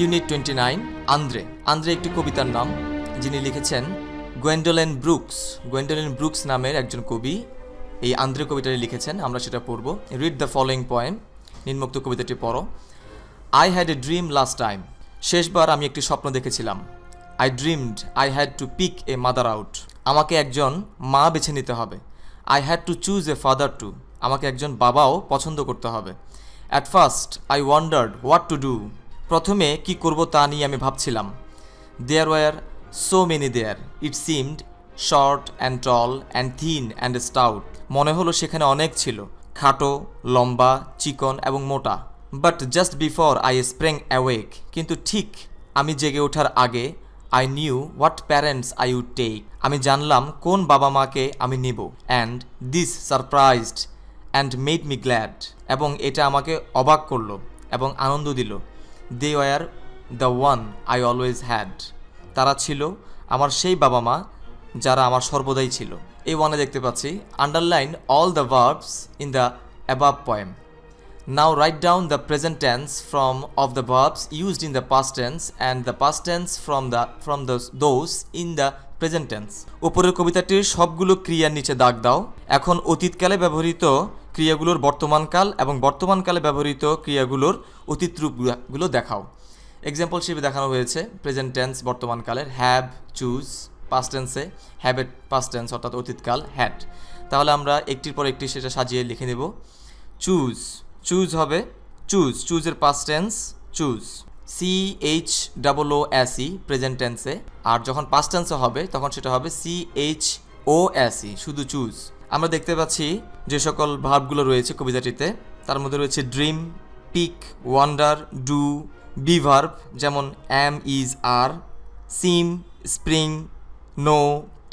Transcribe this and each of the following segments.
Unit twenty nine, Andre. Andre একটি কবিতার নাম, যিনি লিখেছেন গোয়েন্ডোলেন ব্রুকস। গোয়েন্ডোলেন ব্রুকস নামের একজন কবি এই আন্দ্রে কবিতাটি লিখেছেন, আমরা সেটা পড়ব। রিড দ্য ফলোয়িং পয়েম নিম্নোক্ত কবিতাটি পড়ো। I had a dream last time শেষবার আমি একটি স্বপ্ন দেখেছিলাম। I dreamed I had to pick a mother out আমাকে একজন মা বেছে নিতে হবে। I had to choose a father too আমাকে একজন বাবাও পছন্দ করতে হবে। At first I wondered what to do প্রথমে কি করব তা নিয়ে আমি ভাবছিলাম। There were so many there it seemed short and tall and thin and stout মনে হলো সেখানে অনেক ছিল, খাটো, লম্বা, চিকন এবং মোটা। But just before I sprang awake কিন্তু ঠিক আমি জেগে ওঠার আগে I knew what parents I would take আমি জানলাম কোন বাবা মাকে আমি নিব। And this surprised and made me glad এবং এটা আমাকে অবাক করল এবং আনন্দ দিল। They were the one I always had তারা ছিল আমার সেই বাবা মা যারা আমার সর্বদাই ছিল। এই ওয়ানে দেখতে পাচ্ছি underline all the verbs in the above poem now write down the present tense from, of the verbs used in the past tense and the past tense from the, from the those in the present tense. উপরের কবিতাটির সবগুলো ক্রিয়ার নিচে দাগ দাও। এখন অতীতকালে ব্যবহৃত ক্রিয়াগুলোর বর্তমানকাল এবং বর্তমানকালে ব্যবহৃত ক্রিয়াগুলোর অতীত রূপগুলো দেখাও। এক্সাম্পল হিসেবে দেখানো হয়েছে প্রেজেন্ট টেন্স বর্তমানকালের হ্যাভ চুজ পাস্ট টেন্সে হ্যাবেট পাস্ট টেন্স অর্থাৎ অতীতকাল হ্যাড তাহলে আমরা একটির পর একটি সেটা সাজিয়ে লিখে নেব। চুজ চুজ হবে choose চুজের past tense choose C H double O S E present টেন্সে আর যখন পাস্ট টেন্সে হবে, তখন সেটা হবে C H O S E শুধু চুজ আমরা দেখতে পাচ্ছি যে সকল ভাবগুলো রয়েছে কবিতাটিতে। তার মধ্যে রয়েছে dream pick wonder do be verb যেমন am is are seem spring know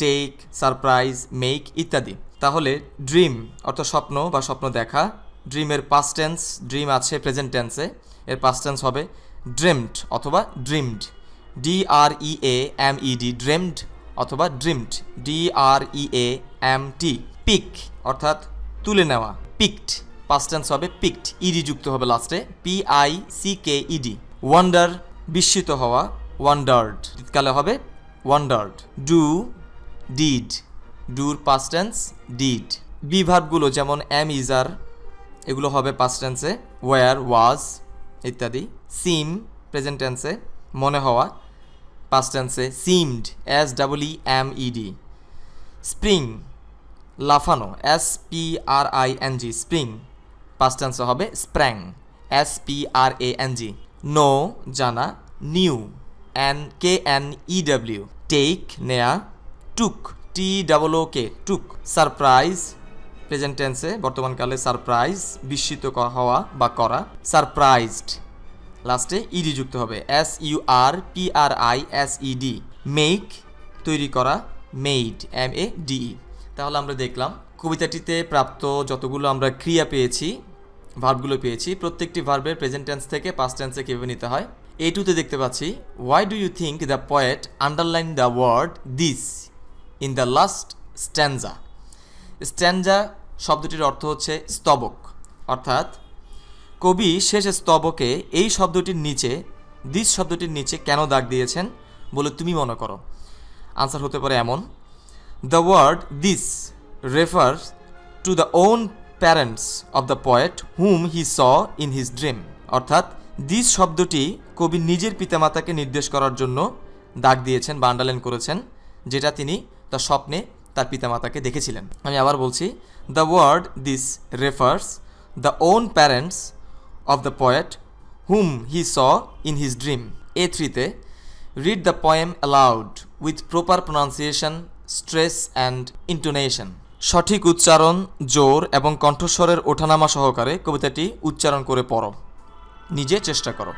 take surprise make ইত্যাদি। তাহলে ড্রিম অর্থাৎ স্বপ্ন বা স্বপ্ন দেখা ড্রিমের পাস্ট টেন্স ড্রিম আছে প্রেজেন্ট টেন্সে এর পাস্ট টেন্স হবে ড্রিমড অথবা dreamed D R E A M E D dreamed অথবা dreamt D R E A M T pick অর্থাৎ তুলে নেওয়া পিকড পাস্ট টেন্স হবে পিকড ইডি যুক্ত হবে লাস্টে P I C K ED wonder বিস্মিত হওয়া ওয়ান্ডার্ড শীতকালে হবে ওয়ান্ডার্ড ডু ডিড ডুর পাস্ট টেন্স ডিড বি ভার্বগুলো যেমন এম ইজার এগুলো হবে পাস্ট টেন্সে ওয়ার ওয়াজ ইত্যাদি সিম প্রেজেন্ট টেন্সে মনে হওয়া পাস্ট টেন্সে seemed S double E M ED spring লাফানো S P R I N G spring past হবে sprang S P R A N G know জানা knew N K N E W take নেয়া took T double O K took surprise present টেন্সে বর্তমানকালে surprise বিস্মিত হওয়া বা করা surprised লাস্টে ইডি যুক্ত হবে S U R P R I S E D make তৈরি করা মেইড এম এ ডি তাহলে আমরা দেখলাম, কবিতাটিতে প্রাপ্ত যতগুলো আমরা ক্রিয়া পেয়েছি, ভার্বগুলো পেয়েছি, প্রত্যেকটি ভার্বের প্রেজেন্ট টেন্স থেকে পাস্ট টেন্সে কীভাবে নিতে হয়? এই টুতে দেখতে পাচ্ছি why do you think the poet underline the word this in the last stanza stanza শব্দটির অর্থ হচ্ছে স্তবক, অর্থাৎ কবি শেষ স্তবকে এই শব্দটির নিচে দিস শব্দটির নিচে কেন দাগ দিয়েছেন বলে তুমি মনে করো? আনসার হতে পারে এমন the word this refers to the own parents of the poet whom he saw in his dream অর্থাৎ দিস শব্দটি কবি নিজের পিতামাতাকে নির্দেশ করার জন্য দাগ দিয়েছেন বা আন্ডারলাইন করেছেন, যেটা তিনি তার স্বপ্নে তার পিতামাতাকে দেখেছিলেন। আমি আবার বলছি the word this refers the own parents of the poet whom he saw in his dream A থ্রিতে read the poem aloud with proper pronunciation stress and intonation. সঠিক উচ্চারণ, জোর এবং কণ্ঠস্বরের ওঠানামা সহকারে কবিতাটি উচ্চারণ করে পড়ো। নিজে চেষ্টা করো।